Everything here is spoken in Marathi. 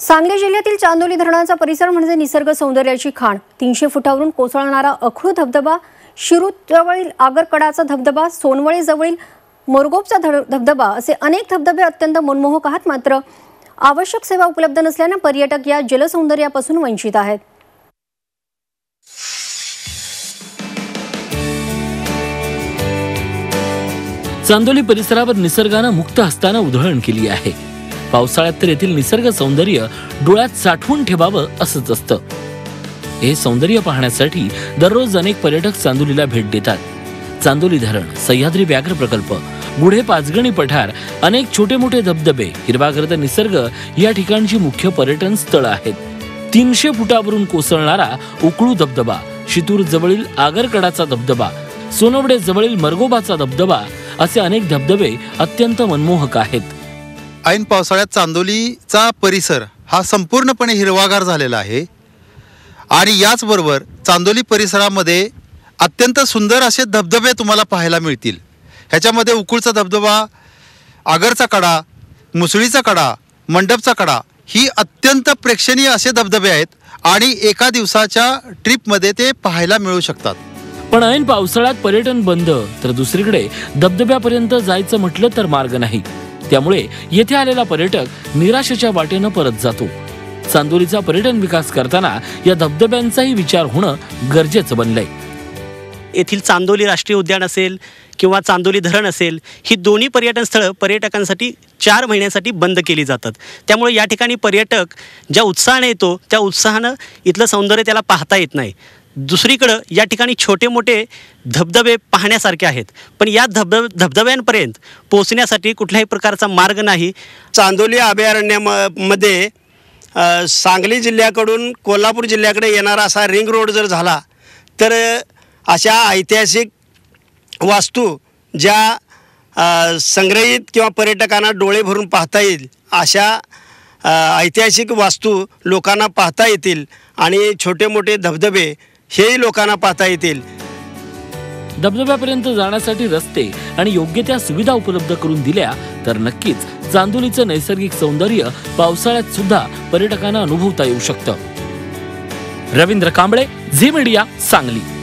सांगली जिल्ह्यातील चांदोली धरणाचा परिसर म्हणजे निसर्ग सौंदर्याची खाण. तीनशे फुटावरून कोसळणारा अखळू धबधबा शिरूजवळील आगरकडाचा धबधबा सोनवळीजवळील मोरगोपचा धबधबा असे अनेक धबधबे अत्यंत मनमोहक आहात. मात्र आवश्यक सेवा उपलब्ध नसल्यानं पर्यटक या जलसौंदर्यापासून वंचित आहेत. चांदोली परिसरावर निसर्गानं मुक्त हस्तानं उधळण केली आहे. पावसाळ्यात तर येथील निसर्ग सौंदर्य डोळ्यात साठवून ठेवावं असंच असतं. हे सौंदर्य पाहण्यासाठी दररोज अनेक पर्यटक चांदोलीला भेट देतात. चांदोली धरण सह्याद्री व्याघ्र प्रकल्प गुढे पाचगणी पठार अनेक छोटे मोठे धबधबे हिरवागर्द निसर्ग या ठिकाणची मुख्य पर्यटन स्थळं आहेत. तीनशे फुटावरून कोसळणारा उकळू धबधबा शितूर जवळील आगरकडाचा धबधबा सोनवडे जवळील मरगोबाचा धबधबा असे अनेक धबधबे अत्यंत मनमोहक आहेत. ऐन पावसाळ्यात चांदोलीचा परिसर हा संपूर्णपणे हिरवागार झालेला आहे. आणि याचबरोबर चांदोली परिसरामध्ये अत्यंत सुंदर असे धबधबे तुम्हाला पाहायला मिळतील. ह्याच्यामध्ये उकुळचा धबधबा आगरचा कडा मुसळीचा कडा मंडपचा कडा ही अत्यंत प्रेक्षणीय असे धबधबे आहेत आणि एका दिवसाच्या ट्रिपमध्ये ते पाहायला मिळू शकतात. पण ऐन पावसाळ्यात पर्यटन बंद तर दुसरीकडे धबधब्यापर्यंत जायचं म्हटलं तर मार्ग नाही. त्यामुळे येथे आलेला पर्यटक निराशेच्या वाटेनं परत जातो. चांदोलीचा पर्यटन विकास करताना या धबधब्यांचाही विचार होणं गरजेचं बनलंय. येथील चांदोली राष्ट्रीय उद्यान असेल किंवा चांदोली धरण असेल ही दोन्ही पर्यटन स्थळं पर्यटकांसाठी चार महिन्यासाठी बंद केली जातात. त्यामुळे या ठिकाणी पर्यटक ज्या उत्साहाने येतो त्या उत्साहानं इथलं सौंदर्य त्याला पाहता येत नाही. दुसरीकडं या ठिकाणी छोटे मोठे धबधबे पाहण्यासारखे आहेत. पण या धबधब धबधब्यांपर्यंत पोहोचण्यासाठी कुठल्याही प्रकारचा मार्ग नाही. चांदोली अभयारण्यामध्ये सांगली जिल्ह्याकडून कोल्हापूर जिल्ह्याकडे येणारा असा रिंग रोड जर झाला तर अशा ऐतिहासिक वास्तू ज्या संग्रहित किंवा पर्यटकांना डोळे भरून पाहता येईल अशा ऐतिहासिक वास्तू लोकांना पाहता येतील आणि छोटे मोठे धबधबे हेही लोकांना पाहता येतील. धबधब्यापर्यंत जाण्यासाठी रस्ते आणि योग्य त्या सुविधा उपलब्ध करून दिल्या तर नक्कीच चांदोलीचं नैसर्गिक सौंदर्य पावसाळ्यात सुद्धा पर्यटकांना अनुभवता येऊ शकतं. रवींद्र कांबळे झी मीडिया सांगली.